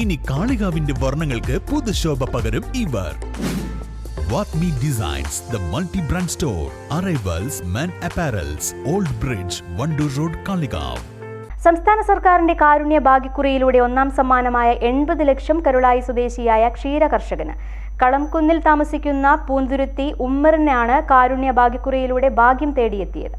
ഇനി കാളികാവിന്റെ വർണങ്ങൾക്ക് പുതുശോഭ പകരും ഇവർ. Vathmi designs the multi brand store arrivals men apparels old bridge Wandoor road Kalikavu സംസ്ഥാന സർക്കാരിന്റെ കാരുണ്യ ഭാഗ്യക്കുറിയിലൂടെ ഒന്നാം സമ്മാനമായ എൺപത് ലക്ഷം കരുളായി സ്വദേശിയായ ക്ഷീര കർഷകന് കളംകുന്നിൽ താമസിക്കുന്ന പൂന്തുരുത്തി ഉമ്മറിനാണ് കാരുണ്യ ഭാഗ്യക്കുറിയിലൂടെ ഭാഗ്യം തേടിയെത്തിയത്.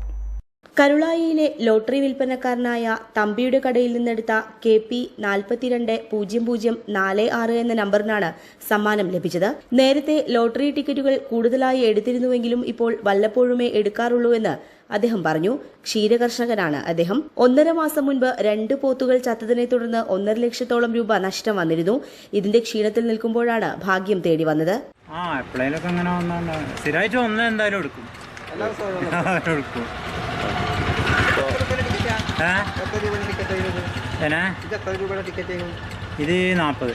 കരുളായിയിലെ ലോട്ടറി വിൽപ്പനക്കാരനായ തമ്പിയുടെ കടയിൽ നിന്നെടുത്ത കെ പി നാൽപ്പത്തിരണ്ട് പൂജ്യം പൂജ്യം നാല് ആറ് എന്ന നമ്പറിനാണ് സമ്മാനം ലഭിച്ചത്. നേരത്തെ ലോട്ടറി ടിക്കറ്റുകൾ കൂടുതലായി എടുത്തിരുന്നുവെങ്കിലും ഇപ്പോൾ വല്ലപ്പോഴുമേ എടുക്കാറുള്ളൂ എന്ന് അദ്ദേഹം പറഞ്ഞു. ക്ഷീരകർഷകനാണ് അദ്ദേഹം. ഒന്നര മാസം മുൻപ് രണ്ട് പോത്തുകൾ ചത്തതിനെ തുടർന്ന് ഒന്നര ലക്ഷത്തോളം രൂപ നഷ്ടം വന്നിരുന്നു. ഇതിന്റെ ക്ഷീണത്തിൽ നിൽക്കുമ്പോഴാണ് ഭാഗ്യം തേടി വന്നത്. ആ എപ്പോഴേലൊക്കെ അങ്ങനെ വന്നോണ്ട് സ്ഥിരമായിട്ട് ഒന്ന് എന്തായാലും എടുക്കും. എടുക്കും. ഇത് നാൽപ്പത്.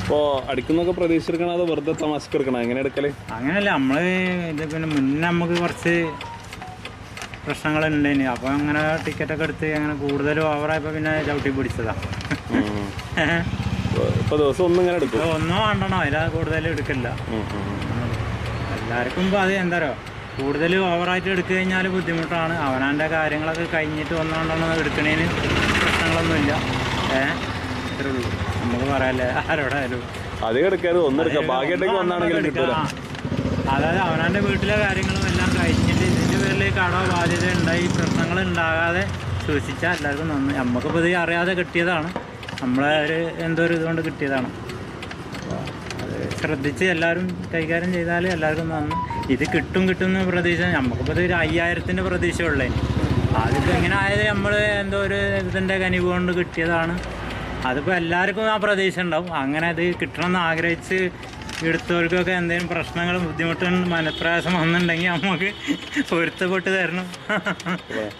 അപ്പോൾ അടിക്കുന്നൊക്കെ പ്രതീക്ഷിച്ചിരിക്കണം അത് വെറുതെ തമാശക്ക് എടുക്കണോ? എങ്ങനെ എടുക്കൽ? അങ്ങനെയല്ല നമ്മൾ ഇത് പിന്നെ മുന്നേ നമുക്ക് കുറച്ച് പ്രശ്നങ്ങളുണ്ടായിന് അപ്പോൾ അങ്ങനെ ടിക്കറ്റൊക്കെ എടുത്ത് അങ്ങനെ കൂടുതലും ഓവറായപ്പോൾ പിന്നെ ചവിട്ടി പിടിച്ചതാ. ഇപ്പൊ ദിവസം ഒന്നും ഇങ്ങനെ എടുക്കും. ഒന്നും രണ്ടെണ്ണോ അതിലാ കൂടുതലും എടുക്കില്ല. എല്ലാവർക്കും അത് എന്താ പറയുക കൂടുതൽ ഓവറായിട്ട് എടുത്തു കഴിഞ്ഞാൽ ബുദ്ധിമുട്ടാണ്. അവനാന്റെ കാര്യങ്ങളൊക്കെ കഴിഞ്ഞിട്ട് വന്നുകൊണ്ടാണ് എടുക്കണേന് പ്രശ്നങ്ങളൊന്നുമില്ല. ഏ? ഇത്രേ ഉള്ളൂ. നമുക്ക് പറയാല്ലേ? ആരോടായാലും. അധികം എടുക്കരുത്. ഒന്നെടുക്കാം ഭാഗ്യമായിട്ടേക്ക് ഒന്നാണെങ്കിലും കിട്ടൂല. ആ. അതായത് അവനാന്റെ വീട്ടിലെ കാര്യങ്ങളും എല്ലാം കഴിഞ്ഞിട്ട് ഇതിന്റെ പേരിൽ കടോ ബാധ്യത ഉണ്ടായി പ്രശ്നങ്ങൾ ഉണ്ടാകാതെ സൂക്ഷിച്ചാൽ എല്ലാവർക്കും നന്ന് നമുക്കിപ്പോൾ ഇത് അറിയാതെ കിട്ടിയതാണ്. നമ്മളെ ഒരു എന്തോ ഒരു ഇതുകൊണ്ട് കിട്ടിയതാണ്. ശ്രദ്ധിച്ച് എല്ലാവരും കൈകാര്യം ചെയ്താൽ എല്ലാവർക്കും നന്ന്. ഇത് കിട്ടും കിട്ടും എന്ന് പ്രതീക്ഷ. നമുക്കിപ്പോൾ ഇത് ഒരു അയ്യായിരത്തിന്റെ പ്രതീക്ഷ ഉള്ളേ അതിപ്പോൾ എങ്ങനെ ആയത് നമ്മൾ എന്തോ ഒരു ഇതിന്റെ കനിവ് കൊണ്ട് കിട്ടിയതാണ്. അതിപ്പോൾ എല്ലാവർക്കും ആ പ്രതീക്ഷ ഉണ്ടാവും. അങ്ങനെ അത് കിട്ടണമെന്ന് ആഗ്രഹിച്ച് എടുത്തവർക്കൊക്കെ എന്തെങ്കിലും പ്രശ്നങ്ങളും ബുദ്ധിമുട്ടും മനപ്രയാസം വന്നിട്ടുണ്ടെങ്കിൽ നമുക്ക് പൊരുത്തപ്പെട്ട് തരണം.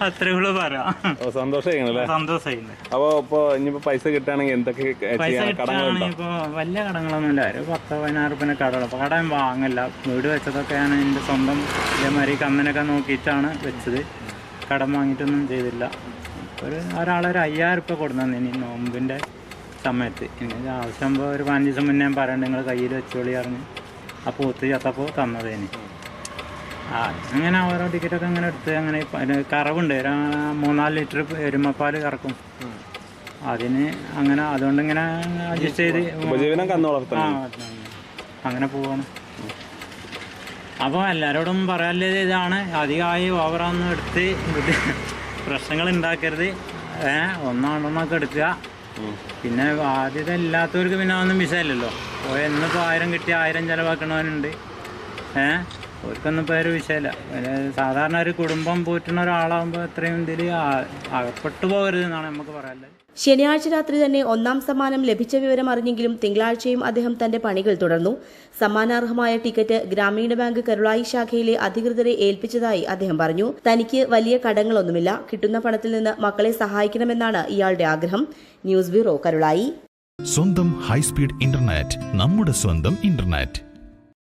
അത്രേ ഉള്ളൂ പറയാം. അപ്പോൾ സന്തോഷമായില്ലേ സന്തോഷമായില്ലേ അപ്പോൾ ഇപ്പോൾ ഇനിയിപ്പോൾ പൈസ കിട്ടുകയാണെങ്കിൽ എന്തൊക്കെ പൈസ കിട്ടുകയാണെങ്കിൽ ഇപ്പോൾ വലിയ കടങ്ങളൊന്നുമില്ല ഒരു പത്ത് പതിനായിരം റുപ്യന്റെ കടകൾ കടം വാങ്ങില്ല വീട് വെച്ചതൊക്കെയാണ് എന്റെ സ്വന്തം ഇതേമാതിരി കന്നനൊക്കെ നോക്കിയിട്ടാണ് വെച്ചത്. കടം വാങ്ങിയിട്ടൊന്നും ചെയ്തില്ല. ഒരു ഒരാളൊരു അയ്യായിരം റുപ്യ ഇനി നോമ്പിന്റെ സമയത്ത്. ഇനി ആവശ്യമാകുമ്പോൾ ഒരു പതിനഞ്ച് ദിവസം മുന്നേ ഞാൻ പറയണ്ട നിങ്ങൾ കയ്യിൽ വെച്ചോളി അറിഞ്ഞ് ആ പൂത്ത് ചത്തപ്പോൾ തന്നതേന്. ആ അങ്ങനെ ഓരോ ടിക്കറ്റൊക്കെ അങ്ങനെ എടുത്ത് അങ്ങനെ കറവുണ്ട്. ഒരു മൂന്നാൽ ലിറ്റർ എരുമപ്പാൽ കറക്കും. അതിന് അങ്ങനെ അതുകൊണ്ട് ഇങ്ങനെ അഡ്ജസ്റ്റ് ചെയ്ത് ആ അങ്ങനെ പോവാണ്. അപ്പോൾ എല്ലാവരോടും പറയാനുള്ളത് ഇതാണ്. അധികമായി ഓവറൊന്നും എടുത്ത് പ്രശ്നങ്ങൾ ഉണ്ടാക്കരുത് ഏഹ് ഒന്നാണ്ടൊന്നൊക്കെ രണ്ടെണ്ണമൊക്കെ എടുക്കുക. പിന്നെ ബാധ്യത ഇല്ലാത്തവർക്ക് പിന്നെ ഒന്നും വിഷയമല്ലല്ലോ ഓ എന്നിപ്പോൾ ആയിരം കിട്ടി ആയിരം ചിലവാക്കണവനുണ്ട്. ഏഹ് അവർക്കൊന്നും ഇപ്പോൾ ഒരു വിഷയമല്ല. സാധാരണ ഒരു കുടുംബം പോറ്റുന്ന ഒരാളാകുമ്പോൾ എത്രയും ഇതിൽ അകപ്പെട്ടു പോകരുത് എന്നാണ് നമുക്ക് പറയാനുള്ളത്. ശനിയാഴ്ച രാത്രി തന്നെ ഒന്നാം സമ്മാനം ലഭിച്ച വിവരം അറിഞ്ഞെങ്കിലും തിങ്കളാഴ്ചയും അദ്ദേഹം തന്റെ പണികൾ തുടർന്നു. സമ്മാനാർഹമായ ടിക്കറ്റ് ഗ്രാമീണ ബാങ്ക് കരുളായി ശാഖയിലെ അധികൃതരെ ഏൽപ്പിച്ചതായി അദ്ദേഹം പറഞ്ഞു. തനിക്ക് വലിയ കടങ്ങളൊന്നുമില്ല. കിട്ടുന്ന പണത്തിൽ നിന്ന് മക്കളെ സഹായിക്കണമെന്നാണ് ഇയാളുടെ ആഗ്രഹം. News bureau Karulai. സ്വന്തം ഹൈസ്പീഡ് ഇന്റർനെറ്റ് നമ്മുടെ സ്വന്തം ഇന്റർനെറ്റ്.